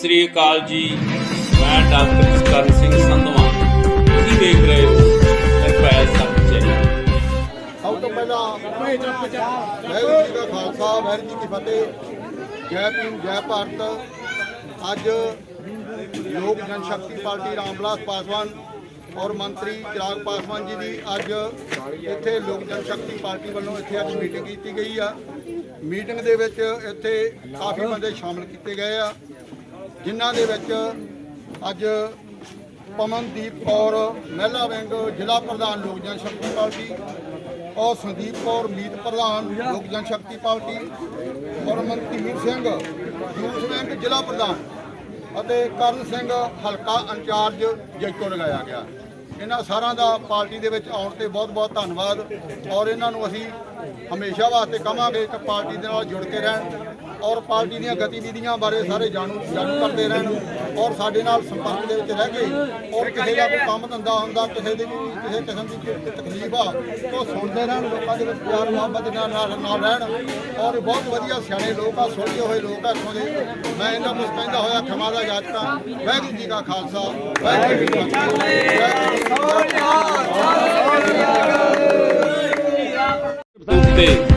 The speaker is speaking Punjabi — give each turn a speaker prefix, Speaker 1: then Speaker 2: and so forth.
Speaker 1: ਸ੍ਰੀ ਅਕਾਲ ਜੀ। ਮੈਂ ਡਾਕਟਰ ਕਰਨ ਸਿੰਘ ਸੰਧਵਾ। ਤੁਸੀਂ ਦੇਖ ਰਹੇ ਹੋ ਨਿਰਭੈ ਸੱਚੇ
Speaker 2: ਸਭ ਤੋਂ ਪਹਿਲਾਂ ਵਾਹਿਗੁਰੂ ਜੀ ਦਾ ਖਾਲਸਾ, ਵਾਹਿਗੁਰੂ ਜੀ ਕੀ ਫਤਿਹ। ਜੈ ਭੀਮ, ਜੈ ਭਾਰਤ। ਅੱਜ ਲੋਕ ਜਨ ਸ਼ਕਤੀ ਪਾਰਟੀ ਰਾਮਵਿਲਾਸ ਪਾਸਵਾਨ ਔਰ ਮੰਤਰੀ ਚਿਰਾਗ ਪਾਸਵਾਨ ਜੀ ਦੀ ਅੱਜ ਇੱਥੇ ਲੋਕ ਜਨ ਸ਼ਕਤੀ ਪਾਰਟੀ ਵੱਲੋਂ ਇੱਥੇ ਅੱਜ ਮੀਟਿੰਗ ਕੀਤੀ ਗਈ ਆ। ਮੀਟਿੰਗ ਦੇ ਵਿੱਚ ਇੱਥੇ ਕਾਫੀ ਬੰਦੇ ਸ਼ਾਮਲ ਕੀਤੇ ਗਏ ਆ। ਜਿਨ੍ਹਾਂ ਦੇ ਵਿੱਚ ਅੱਜ ਪਮਨਦੀਪ ਕੌਰ, ਮਹਿਲਾ ਵਿੰਗ ਜ਼ਿਲ੍ਹਾ ਪ੍ਰਧਾਨ ਲੋਕ ਜਨ ਸ਼ਕਤੀ ਪਾਰਟੀ ਔਰ ਸੰਦੀਪ ਕੌਰ, ਮੀਤ ਪ੍ਰਧਾਨ ਲੋਕ ਜਨ ਸ਼ਕਤੀ ਪਾਰਟੀ ਔਰ ਮਨਤੀਰ ਸਿੰਘ, ਯੂਥ ਵਿੰਗ ਜ਼ਿਲ੍ਹਾ ਪ੍ਰਧਾਨ ਅਤੇ ਕਰਨ ਸਿੰਘ ਹਲਕਾ ਇੰਚਾਰਜ ਜੈਤੋ ਲਗਾਇਆ ਗਿਆ। ਇਹਨਾਂ ਸਾਰਿਆਂ ਦਾ ਪਾਰਟੀ ਦੇ ਵਿੱਚ ਆਉਣ ਤੇ ਬਹੁਤ ਬਹੁਤ ਧੰਨਵਾਦ ਔਰ ਇਹਨਾਂ ਨੂੰ ਅਸੀਂ ਹਮੇਸ਼ਾ ਵਾਸਤੇ ਕਹਾਂਗੇ ਕਿ ਪਾਰਟੀ ਦੇ ਨਾਲ ਜੁੜ ਕੇ ਰਹਿਣ। ਔਰ ਪਾਰਟੀ ਦੀਆਂ ਗਤੀਵਿਧੀਆਂ ਬਾਰੇ ਸਾਰੇ ਜਾਣੂ ਜਾਣੂ ਕਰਦੇ ਰਹਿਣ ਔਰ ਸਾਡੇ ਨਾਲ ਸੰਪਰਕ ਦੇ ਵਿੱਚ ਰਹਿ ਕੇ ਔਰ ਕਿਸੇ ਦਾ ਕੋਈ ਕੰਮ ਧੰਦਾ ਹੁੰਦਾ, ਕਿਸੇ ਦੇ ਵੀ, ਕਿਸੇ ਕਿਸਮ ਦੀ ਕੋਈ ਤਕਲੀਫ ਆ, ਉਹ ਸੁਣਦੇ ਰਹਿਣ, ਲੋਕਾਂ ਦੇ ਵਿੱਚ ਪਿਆਰ, ਮੁਹੱਬਤ ਨਾਲ ਨਾਲ ਰਹਿਣ ਔਰ ਬਹੁਤ ਵਧੀਆ ਸਿਆਣੇ ਲੋਕ ਆ, ਸੁਣਦੇ ਹੋਏ ਲੋਕ ਆ ਇੱਥੋਂ ਦੇ। ਮੈਂ ਇਹਨਾਂ ਨੂੰ ਕਹਿੰਦਾ ਹੋਇਆ ਖਮਾ ਦਾ ਜਾਜਕਾ ਵਾਹਿਗੁਰੂ ਜੀ ਦਾ ਖਾਲਸਾ, ਵਾਹਿਗੁਰੂ ਜੀ ਕੀ ਫਤਿਹ। ਤੇ